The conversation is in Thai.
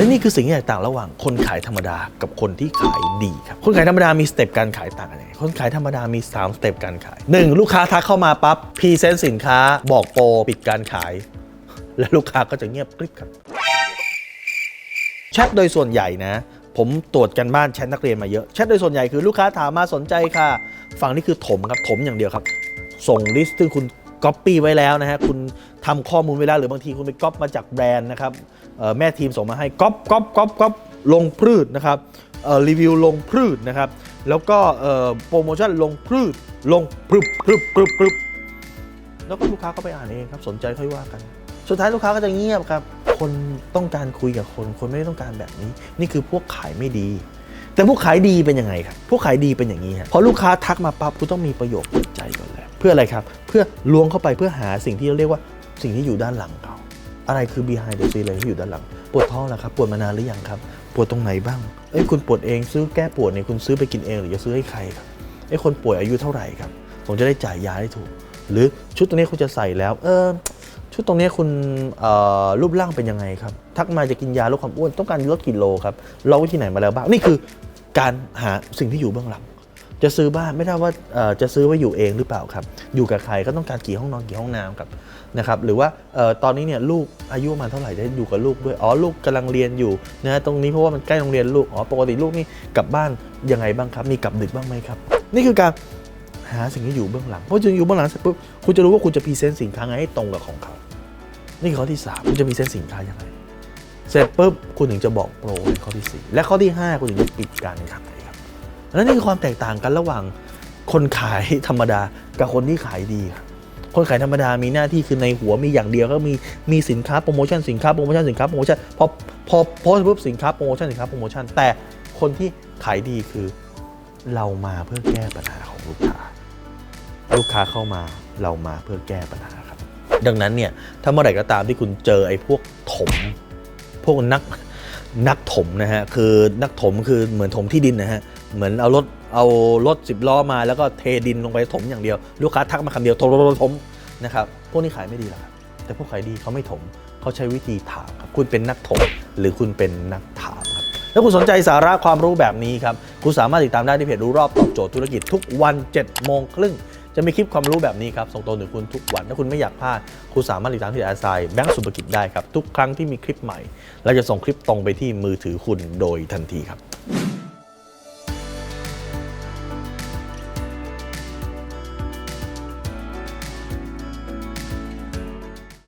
และนี่คือสิ่งที่แตกต่างระหว่างคนขายธรรมดากับคนที่ขายดีครับ คนขายธรรมดามีสเต็ปการขายต่างกันยังไงคนขายธรรมดามี 3 สเต็ปการขาย 1. ลูกค้าทักเข้ามาปั๊บพรีเซนต์สินค้าบอกโปรปิดการขาย และลูกค้าก็จะเงียบกริบครับแชทโดยส่วนใหญ่นะ ผมตรวจกันบ้านแชทนักเรียนมาเยอะแชทโดยส่วนใหญ่คือลูกค้าถามมาสนใจค่ะ ฝั่งนี้คือถมครับถมอย่างเดียวครับ ส่งลิสต์ที่คุณก๊อปปี้ไว้แล้วนะฮะคุณ ทำข้อมูลไว้แล้วหรือบางทีคุณไปก๊อปมาจากแบรนด์นะครับแม่ทีมส่งมาให้ก๊อปก๊อปก๊อปก๊อปลงพืชนะครับรีวิวลงพืชนะครับ แล้วก็โปรโมชั่นลงพืชลงพรึบพรึบพรึบพรึบแล้วก็ลูกค้าก็ไปอ่านเองครับสนใจค่อยว่ากัน สุดท้ายลูกค้าก็จะเงียบครับ คนต้องการคุยกับคน คนไม่ได้ต้องการแบบนี้ นี่คือพวกขายไม่ดี แต่พวกขายดีเป็นยังไงครับ พวกขายดีเป็นอย่างนี้ฮะพอลูกค้าทักมาปั๊บคุณต้องมีประโยคเปิดใจก่อนแล้วเพื่ออะไรครับ เพื่อล้วงเข้าไปเพื่อหาสิ่งที่เราเรียกว่า สิ่งที่อยู่ด้านหลังเขาอะไรคือ behind the scene อะไรที่อยู่ด้านหลัง ปวดท้องแล้วครับ ปวดมานานหรือยังครับ ปวดตรงไหนบ้างเอ้ยคุณปวดเองซื้อแก้ปวดเนี่ยคุณซื้อไปกินเองหรือจะซื้อให้ใครครับเอ้คนป่วยอายุเท่าไหร่ครับผมจะได้จ่ายยาได้ถูก หรือชุดตรงนี้คุณจะใส่แล้วเออชุดตรงนี้คุณเอ่อรูปร่างเป็นยังไงครับ ทักมาจะกินยาลดความอ้วนต้องการลดกิโลครับเราวิธีไหนมาแล้วบ้างนี่คือการหาสิ่งที่อยู่เบื้องหลัง จะซื้อบ้านไม่ได้ว่าจะซื้อไว้อยู่เองหรือเปล่าครับ อยู่กับใครก็ต้องการกี่ห้องนอนกี่ห้องน้ำครับนะครับ หรือว่าตอนนี้เนี่ยลูกอายุมาเท่าไหร่ได้อยู่กับลูกด้วย อ๋อลูกกำลังเรียนอยู่นะตรงนี้เพราะว่ามันใกล้โรงเรียนลูก อ๋อปกติลูกนี่กลับบ้านยังไงบ้างครับ มีกลับดึกบ้างไหมครับ นี่คือการหาสิ่งที่อยู่เบื้องหลัง เพราะจึงอยู่เบื้องหลังเสร็จปุ๊บคุณจะรู้ว่าคุณจะพรีเซนต์สินค้าไงให้ตรงกับของเขา นี่ข้อที่สามคุณจะพรีเซนต์สินค้ายังไง เสร็จปุ๊บคุณถึงจะบอกโปรในข้อที่สี่และข้อที่ห้าคุณถึงจะปิดการขายค รับและนี่คือความแตกต่างกันระหว่างคนขายธรรมดากับคนที่ขายดีครับคนขายธรรมดามีหน้าที่คือในหัวมีอย่างเดียวก็มีมีสินค้าโปรโมชั่นสินค้าโปรโมชั่นสินค้าโปรโมชั่นพอพอโพสต์ปุ๊บสินค้าโปรโมชั่นสินค้าโปรโมชั่นแต่คนที่ขายดีคือเรามาเพื่อแก้ปัญหาของลูกค้า ลูกค้าเข้ามาเรามาเพื่อแก้ปัญหาครับ ดังนั้นเนี่ยถ้าเมื่อไหร่ก็ตามที่คุณเจอไอ้พวกถม พวกนักนักถมนะฮะคือนักถมคือเหมือนถมที่ดินนะฮะ เหมือนเอารถเอารถสิบล้อมาแล้วก็เทดินลงไปถมอย่างเดียว ลูกค้าทักมาคำเดียวถมถมนะครับพวกนี้ขายไม่ดีหรอกครับแต่พวกขายดีเขาไม่ถมเขาใช้วิธีถามครับคุณเป็นนักถมหรือคุณเป็นนักถามครับถ้าคุณสนใจสาระความรู้แบบนี้ครับคุณสามารถติดตามได้ที่เพจรู้รอบตอบโจทย์ธุรกิจทุกวัน7โมงครึ่งจะมีคลิปความรู้แบบนี้ครับส่งตรงถึงคุณทุกวัน ถ้าคุณไม่อยากพลาด คุณสามารถติดตามที่แอสไซแบงก์สุภกิจได้ครับ ทุกครั้งที่มีคลิปใหม่ เราจะส่งคลิปตรงไปที่มือถือคุณโดยทันทีครับ